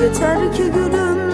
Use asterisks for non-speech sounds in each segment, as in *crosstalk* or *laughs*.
Yeter ki gülüm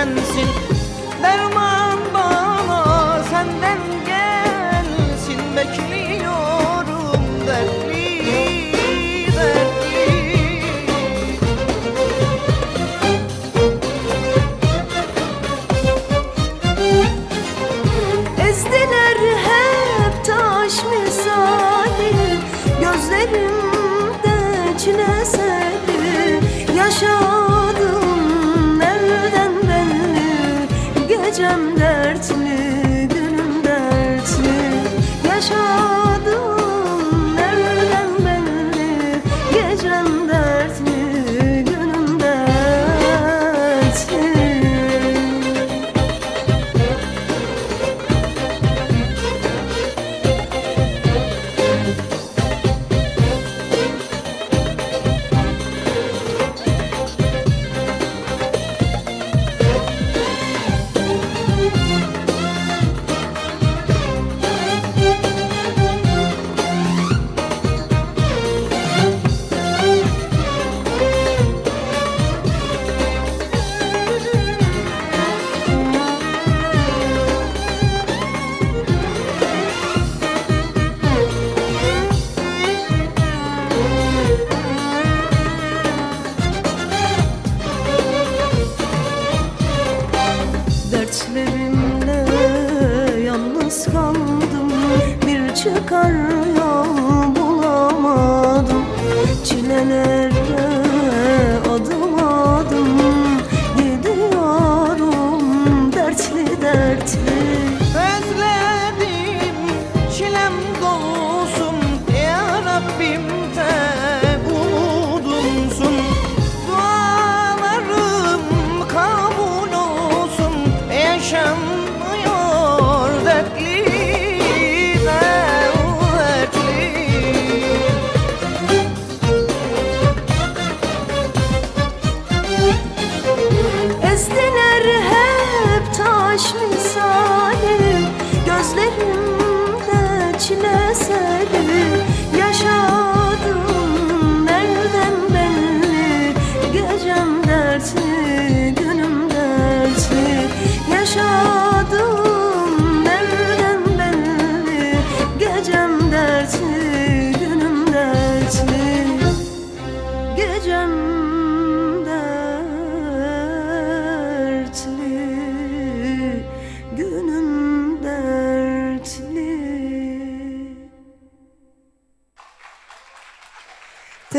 sensin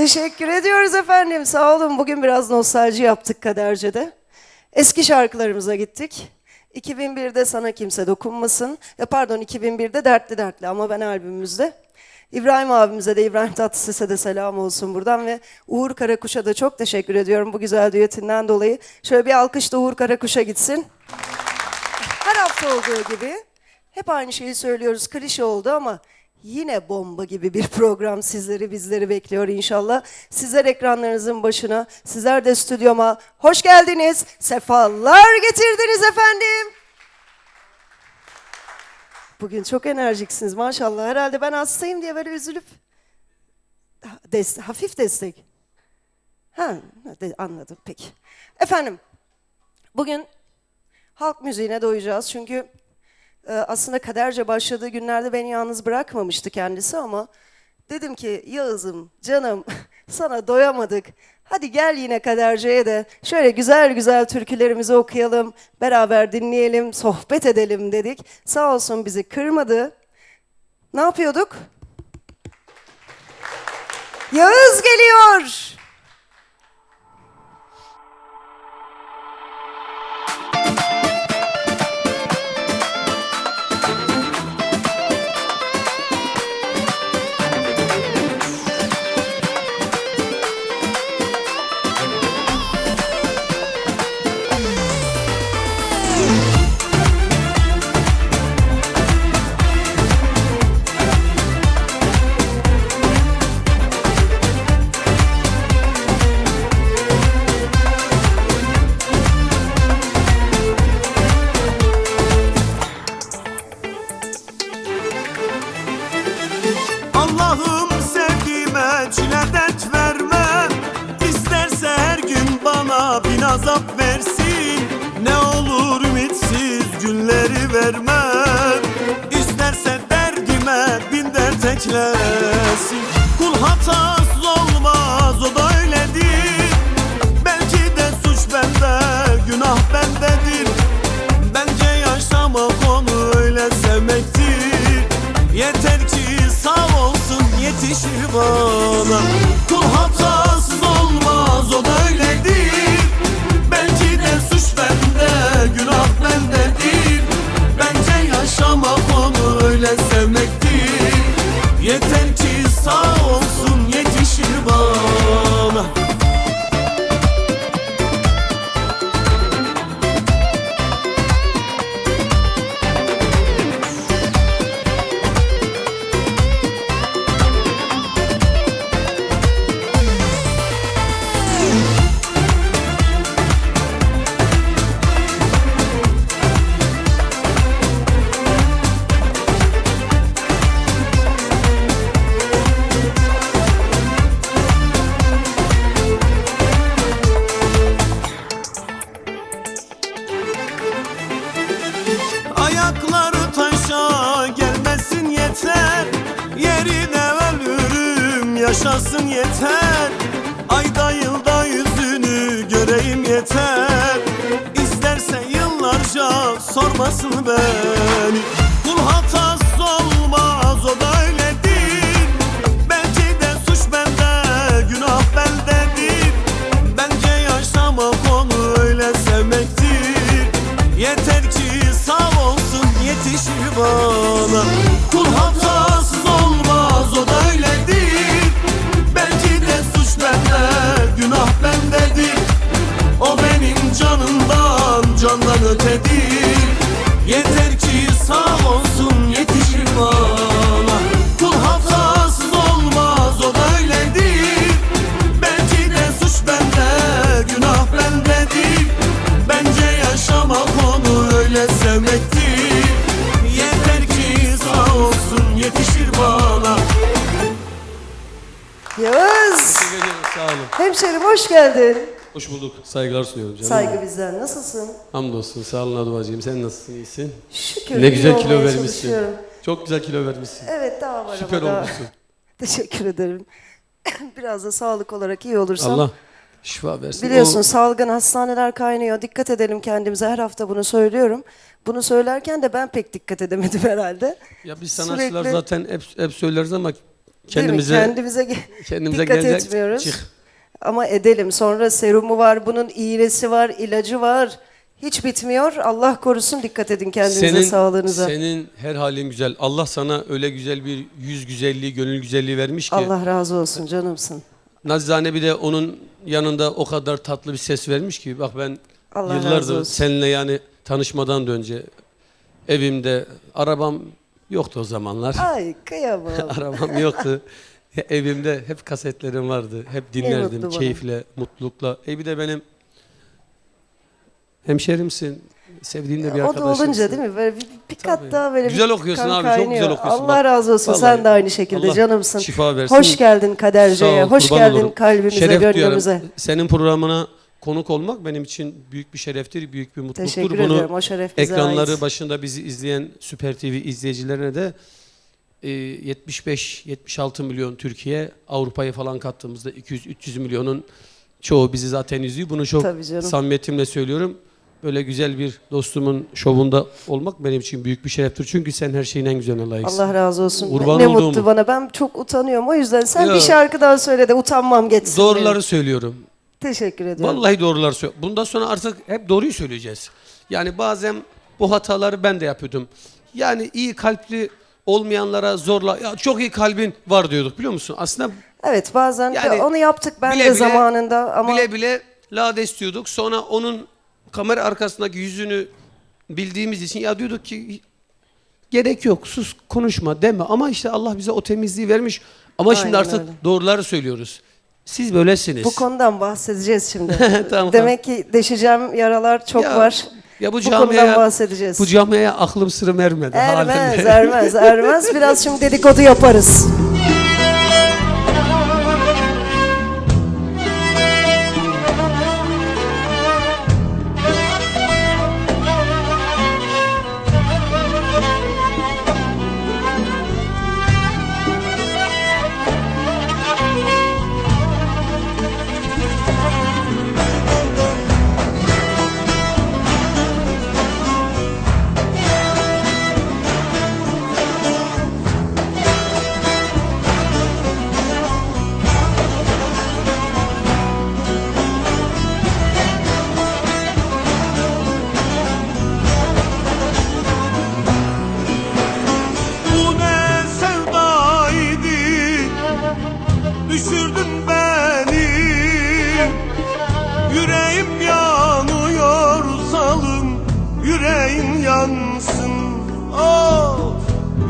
Teşekkür ediyoruz efendim. Sağ olun. Bugün biraz nostalji yaptık Kaderce'de. Eski şarkılarımıza gittik. 2001'de Sana Kimse Dokunmasın. Ya pardon 2001'de Dertli Dertli ama ben albümümüzde. İbrahim abimize de İbrahim Tatlıses'e de selam olsun buradan ve Uğur Karakuş'a da çok teşekkür ediyorum bu güzel düetinden dolayı. Şöyle bir alkış da Uğur Karakuş'a gitsin. Her hafta olduğu gibi hep aynı şeyi söylüyoruz. Klişe oldu ama yine bomba gibi bir program sizleri bizleri bekliyor inşallah. Sizler ekranlarınızın başına, sizler de stüdyoma hoş geldiniz. Sefalar getirdiniz efendim. Bugün çok enerjiksiniz maşallah. Herhalde ben hastayım diye böyle üzülüp Des- hafif destek. Ha, de- anladım peki. Efendim, bugün halk müziğine doyacağız çünkü aslında kaderce başladığı günlerde beni yalnız bırakmamıştı kendisi ama dedim ki Yağız'ım canım *laughs* sana doyamadık. Hadi gel yine kaderceye de şöyle güzel güzel türkülerimizi okuyalım, beraber dinleyelim, sohbet edelim dedik. Sağ olsun bizi kırmadı. Ne yapıyorduk? Yağız geliyor. Olsun Hemşerim hoş geldin. Hoş bulduk. Saygılar sunuyorum canım. Saygı bizden. Nasılsın? Hamdolsun. Sağ olun Aduacığım. Sen nasılsın? İyisin? Şükür. ne güzel kilo vermişsin. Çok güzel kilo vermişsin. Evet daha var Süper ama daha. olmuşsun. *laughs* Teşekkür ederim. *laughs* Biraz da sağlık olarak iyi olursam. Allah şifa versin. Biliyorsun O- salgın hastaneler kaynıyor. Dikkat edelim kendimize. Her hafta bunu söylüyorum. Bunu söylerken de ben pek dikkat edemedim *laughs* herhalde. ya biz sanatçılar Sürekli- zaten hep, hep söyleriz ama kendimize kendimize, kendimize dikkat etmiyoruz. çık. Ama edelim. Sonra serumu var, bunun iğnesi var, ilacı var. Hiç bitmiyor. Allah korusun dikkat edin kendinize, Senin, sağlığınıza. senin her halin güzel. Allah sana öyle güzel bir yüz güzelliği, gönül güzelliği vermiş ki. Allah razı olsun canımsın. Nazizane bir de onun yanında o kadar tatlı bir ses vermiş ki bak ben Allah yıllardır seninle yani tanışmadan da önce evimde arabam yoktu o zamanlar. Ay kıyamam. *laughs* arabam yoktu. Evimde hep kasetlerim vardı. Hep dinlerdim mutlu bana. keyifle, mutlulukla. E bir de benim hemşerimsin. Sevdiğim de bir o da arkadaşımsın. olunca değil mi? Böyle bir, bir kat Tabii. daha böyle Güzel bir okuyorsun kan abi, çok güzel kaynıyor. okuyorsun. Allah Bak, razı olsun. vallahi Sen de aynı şekilde Allah canımsın. şifa versin. Hoş geldin Kader Sağ C'ye. ol, Hoş kurban geldin olurum. kalbimize, Şeref gönlümüze. duyarım. Senin programına konuk olmak benim için büyük bir şereftir, büyük bir mutluluktur. Teşekkür Bunu ediyorum. O şeref bize ekranları ait. başında bizi izleyen Süper TV izleyicilerine de 75-76 milyon Türkiye, Avrupa'yı falan kattığımızda 200-300 milyonun çoğu bizi zaten izliyor. Bunu çok samimiyetimle söylüyorum. Böyle güzel bir dostumun şovunda olmak benim için büyük bir şereftir. Çünkü sen her şeyin en güzeline layıksın. Allah razı olsun. Kurban ne mutlu bana. Ben çok utanıyorum. O yüzden sen Ya. bir şarkı daha söyle de utanmam geçsin. Doğruları benim. söylüyorum. Teşekkür ediyorum. Vallahi doğrular söylüyor. Bundan sonra artık hep doğruyu söyleyeceğiz. Yani bazen bu hataları ben de yapıyordum. Yani iyi kalpli olmayanlara zorla ya çok iyi kalbin var diyorduk biliyor musun? Aslında Evet bazen Yani onu yaptık ben bile de bile- zamanında ama bile bile lades diyorduk. Sonra onun kamera arkasındaki yüzünü bildiğimiz için ya diyorduk ki gerek yok sus konuşma deme ama işte Allah bize o temizliği vermiş. Ama şimdi Aynen artık öyle. doğruları söylüyoruz. Siz böylesiniz. bu konudan bahsedeceğiz şimdi. *laughs* Tamam, Demek ki deşeceğim yaralar çok Ya- var. Ya bu Bu camiye bahsedeceğiz. bu camiye aklım sırrım ermedi. Ermez, ermez, ermez. Biraz şimdi dedikodu yaparız.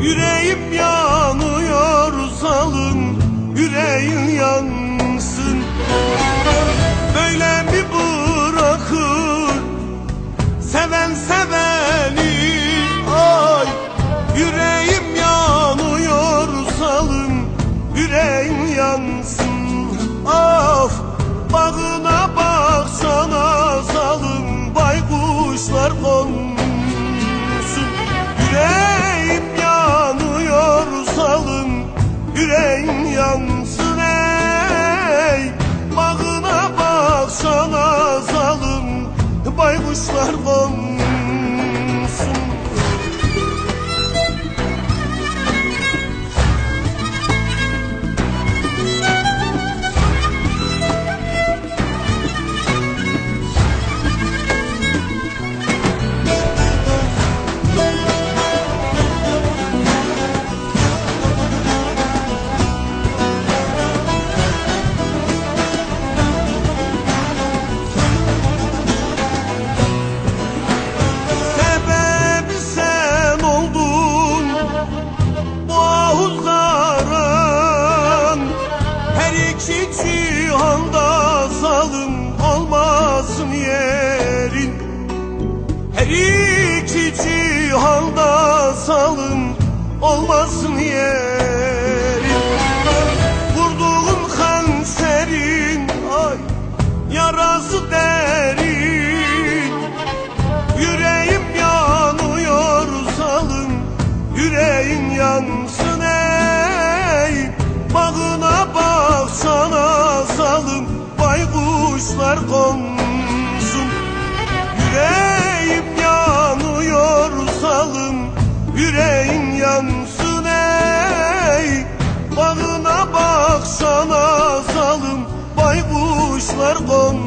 Yüreğim yanıyor zalım Yüreğin yansın. Böyle mi bırakır? Seven seveni Ay. Yüreğim yanıyor zalım Yüreğin yansın. Of Bağına baksana zalım Baykuşlar konsun. Yüreğim Yüreğin yansın ey. Bağına baksana zalım Baykuşlar konsun Yüreğin yansın ey. Bağına baksana zalım Baykuşlar konsun. Yüreğim yanıyor zalım Yüreğin yansın ey. Bağına baksana zalım Baykuşlar konsun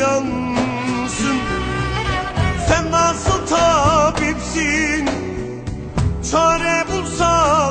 yansın Sen nasıl tabipsin? Çare bulsana